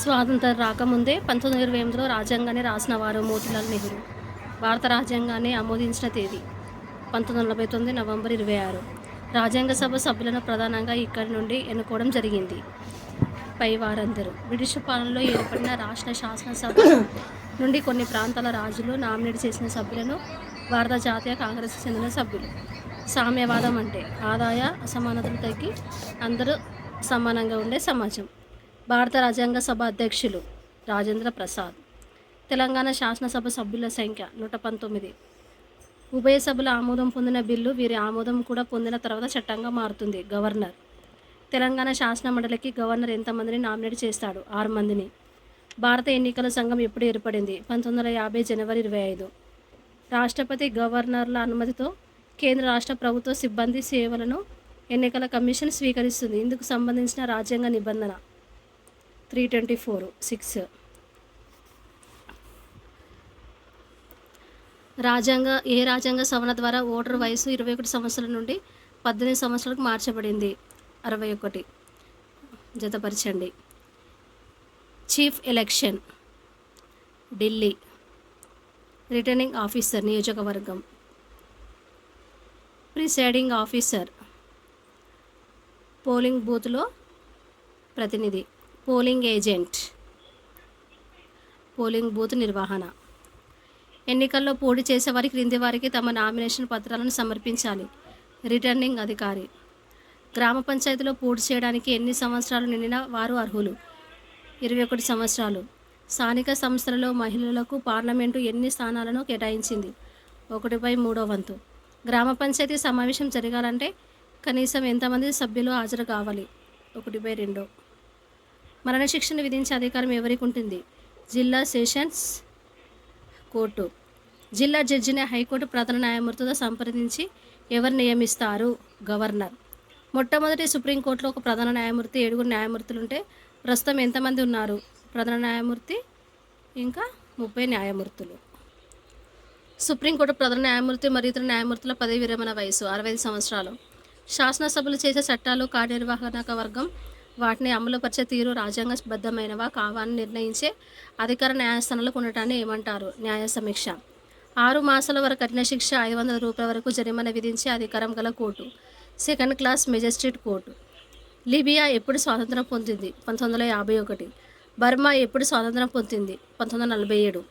స్వాతంత్రం రాకముందే పంతొమ్మిది ఇరవై ఎనిమిదిలో రాజ్యాంగాన్ని రాసిన వారు మోతిలాల్ నెహ్రూ. భారత రాజ్యాంగాన్ని ఆమోదించిన తేదీ పంతొమ్మిది నలభై తొమ్మిది నవంబర్ ఇరవై ఆరు. రాజ్యాంగ సభ సభ్యులను ప్రధానంగా ఇక్కడి నుండి ఎన్నుకోవడం జరిగింది. పై వారందరూ. బ్రిటిష్ పాలనలో ఏర్పడిన రాష్ట్ర శాసనసభ నుండి కొన్ని ప్రాంతాల రాజులు నామినేట్ చేసిన సభ్యులను భారత జాతీయ కాంగ్రెస్ చెందిన సభ్యులు. సామ్యవాదం అంటే ఆదాయ అసమానతలు తగ్గి అందరూ సమానంగా ఉండే సమాజం. భారత రాజ్యాంగ సభ అధ్యక్షులు రాజేంద్ర ప్రసాద్. తెలంగాణ శాసనసభ సభ్యుల సంఖ్య నూట పంతొమ్మిది. ఉభయ సభల ఆమోదం పొందిన బిల్లు వీరి ఆమోదం కూడా పొందిన తర్వాత చట్టంగా మారుతుంది గవర్నర్. తెలంగాణ శాసన మండలికి గవర్నర్ ఎంతమందిని నామినేట్ చేస్తాడు? ఆరు మందిని. భారత ఎన్నికల సంఘం ఎప్పుడు ఏర్పడింది? పంతొమ్మిది వందల యాభై జనవరి ఇరవై ఐదు. రాష్ట్రపతి గవర్నర్ల అనుమతితో కేంద్ర రాష్ట్ర ప్రభుత్వ సిబ్బంది సేవలను ఎన్నికల కమిషన్ స్వీకరిస్తుంది. ఇందుకు సంబంధించిన రాజ్యాంగ నిబంధన త్రీ ట్వంటీ ఫోర్ సిక్స్. రాజ్యాంగ ఏ రాజ్యాంగ సవరణ ద్వారా ఓటర్ వయసు ఇరవై ఒకటి సంవత్సరాల నుండి పద్దెనిమిది సంవత్సరాలకు మార్చబడింది? అరవై ఒకటి. జతపరచండి. Chief election Delhi. Returning officer నియోజకవర్గం. ప్రిసైడింగ్ ఆఫీసర్ పోలింగ్ బూత్లో ప్రతినిధి. Polling agent. పోలింగ్ బూత్ నిర్వహణ. ఎన్నికల్లో పోటీ చేసే వారి క్రింది వారికి తమ నామినేషన్ పత్రాలను సమర్పించాలి. రిటర్నింగ్ అధికారి. గ్రామ పంచాయతీలో పోటీ చేయడానికి ఎన్ని సంవత్సరాలు నిండిన వారు అర్హులు. ఇరవై ఒకటి సంవత్సరాలు. స్థానిక సంస్థలలో మహిళలకు పార్లమెంటు ఎన్ని స్థానాలను కేటాయించింది? ఒకటిపై మూడో వంతు. గ్రామ పంచాయతీ సమావేశం జరగాలంటే కనీసం ఎంతమంది సభ్యులు హాజరు కావాలి? ఒకటిపై రెండో. మరణశిక్షను విధించే అధికారం ఎవరికి ఉంటుంది జిల్లా సెషన్స్ కోర్టు. జిల్లా జడ్జిని హైకోర్టు ప్రధాన న్యాయమూర్తితో సంప్రదించి ఎవరు నియమిస్తారు? గవర్నర్. మొట్టమొదటి సుప్రీంకోర్టులో ఒక ప్రధాన న్యాయమూర్తి ఏడుగురు న్యాయమూర్తులు ఉంటే ప్రస్తుతం ఎంతమంది ఉన్నారు? ప్రధాన న్యాయమూర్తి ఇంకా ముప్పై న్యాయమూర్తులు. సుప్రీంకోర్టు ప్రధాన న్యాయమూర్తి మరియు ఇతర న్యాయమూర్తుల పదవి విరమణ వయసు అరవై ఐదు సంవత్సరాలు. శాసనసభలు చేసే చట్టాలు కార్యనిర్వాహక వర్గం వాటిని అమలుపరిచే తీరు రాజ్యాంగబద్ధమైనవా కావాలని నిర్ణయించే అధికార న్యాయస్థానాలకు ఉండటాన్ని ఏమంటారు? న్యాయ సమీక్ష. ఆరు మాసాల వరకు కఠిన శిక్ష ఐదు వందల రూపాయల వరకు జరిమానా విధించే అధికారం గల court. Second class magistrate court. Libya ఎప్పుడు స్వాతంత్రం పొందింది? పంతొమ్మిది వందల యాభై ఒకటి. బర్మా ఎప్పుడు స్వాతంత్రం పొందింది? పంతొమ్మిది వందల నలభై ఏడు.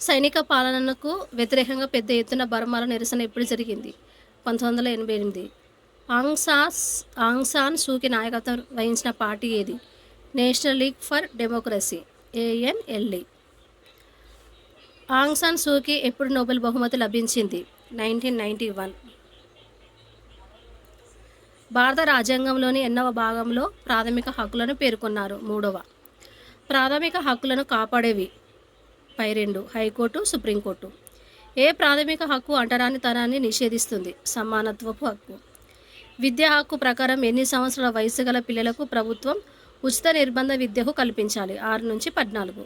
సైనిక పాలనకు వ్యతిరేకంగా పెద్ద ఎత్తున బర్మాలో నిరసన ఎప్పుడు జరిగింది? పంతొమ్మిది వందల ఎనభై ఎనిమిది. ఆంగ్సాస్ ఆంగ్సాన్ సూకి నాయకత్వం వహించిన పార్టీ ఏది? నేషనల్ లీగ్ ఫర్ డెమోక్రసీ ఏఎన్ఎల్ఈ ఆంగ్సాన్ సూకి ఎప్పుడు నోబెల్ బహుమతి లభించింది? నైన్టీన్ నైంటీ వన్ భారత రాజ్యాంగంలోని ఎన్నవ భాగంలో ప్రాథమిక హక్కులను పేర్కొన్నారు. మూడవ. ప్రాథమిక హక్కులను కాపాడేవి. పై రెండు. High court supreme court. ఏ ప్రాథమిక హక్కు అంటరానితనాన్ని నిషేధిస్తుంది? సమానత్వపు హక్కు. విద్యా హక్కు ప్రకారం ఎన్ని సంవత్సరాల వయసు గల పిల్లలకు ప్రభుత్వం ఉచిత నిర్బంధ విద్యకు కల్పించాలి? ఆరు నుంచి పద్నాలుగు.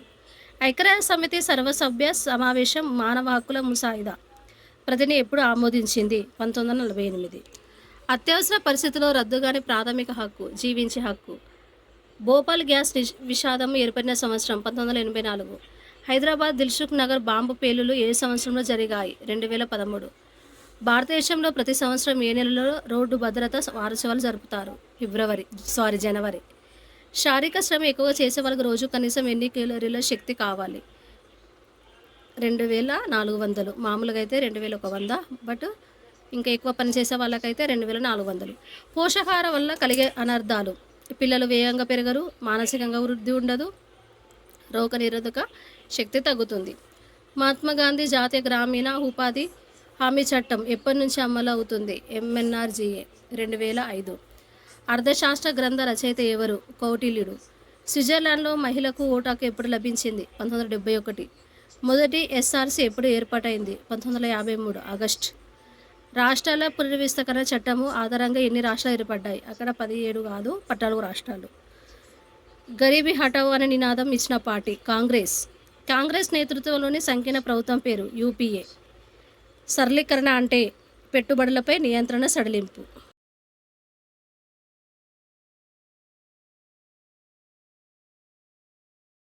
ఐక్యరాజ్య సమితి సర్వసభ్య సమావేశం మానవ హక్కుల ముసాయిదా. ప్రతిని ఎప్పుడు ఆమోదించింది? పంతొమ్మిది వందల నలభై ఎనిమిది. అత్యవసర పరిస్థితిలో రద్దుగాని ప్రాథమిక హక్కు జీవించే హక్కు. భోపాల్ గ్యాస్ విషాదం ఏర్పడిన సంవత్సరం పంతొమ్మిది వందల ఎనభై నాలుగు. హైదరాబాద్ దిల్సుఖ్ నగర్ బాంబు పేలులు ఏ సంవత్సరంలో జరిగాయి? రెండు వేల పదమూడు. భారతదేశంలో ప్రతి సంవత్సరం ఏ నెలలో రోడ్డు భద్రత వారోత్సవాలు జరుపుతారు? ఫిబ్రవరి సారీ జనవరి. శారీరక శ్రమ ఎక్కువగా చేసే వాళ్ళకి రోజు కనీసం ఎన్ని కేలరీల శక్తి కావాలి? రెండు వేల నాలుగు వందలు. మామూలుగా అయితే రెండు వేల ఒక వంద బట్ ఇంకా ఎక్కువ పని చేసే వాళ్ళకైతే రెండు వేల నాలుగు వందలు. పోషకాహారం వల్ల కలిగే అనర్థాలు. పిల్లలు వేగంగా పెరగరు మానసికంగా వృద్ధి ఉండదు రోగ నిరోధక శక్తి తగ్గుతుంది. మహాత్మా గాంధీ జాతీయ గ్రామీణ ఉపాధి హామీ చట్టం ఎప్పటి నుంచి అమలు అవుతుంది? ఎంఎన్ఆర్జీఏ రెండు వేల ఐదు. అర్థశాస్త్ర గ్రంథ రచయిత ఎవరు? కౌటిల్యుడు. స్విట్జర్లాండ్లో మహిళకు ఓటు హక్కు ఎప్పుడు లభించింది? పంతొమ్మిది వందల డెబ్బై ఒకటి. మొదటి ఎస్ఆర్సీ ఎప్పుడు ఏర్పాటైంది? పంతొమ్మిది వందల యాభై మూడు ఆగస్ట్. రాష్ట్రాల పునర్విస్తరణ చట్టము ఆధారంగా ఎన్ని రాష్ట్రాలు ఏర్పడ్డాయి? అక్కడ పదిహేడు కాదు పద్నాలుగు రాష్ట్రాలు. గరీబీ హటావో అనే నినాదం ఇచ్చిన పార్టీ కాంగ్రెస్. కాంగ్రెస్ నేతృత్వంలోని సంకీర్ణ ప్రభుత్వం పేరు యూపీఏ. సరళీకరణ అంటే పెట్టుబడులపై నియంత్రణ సడలింపు.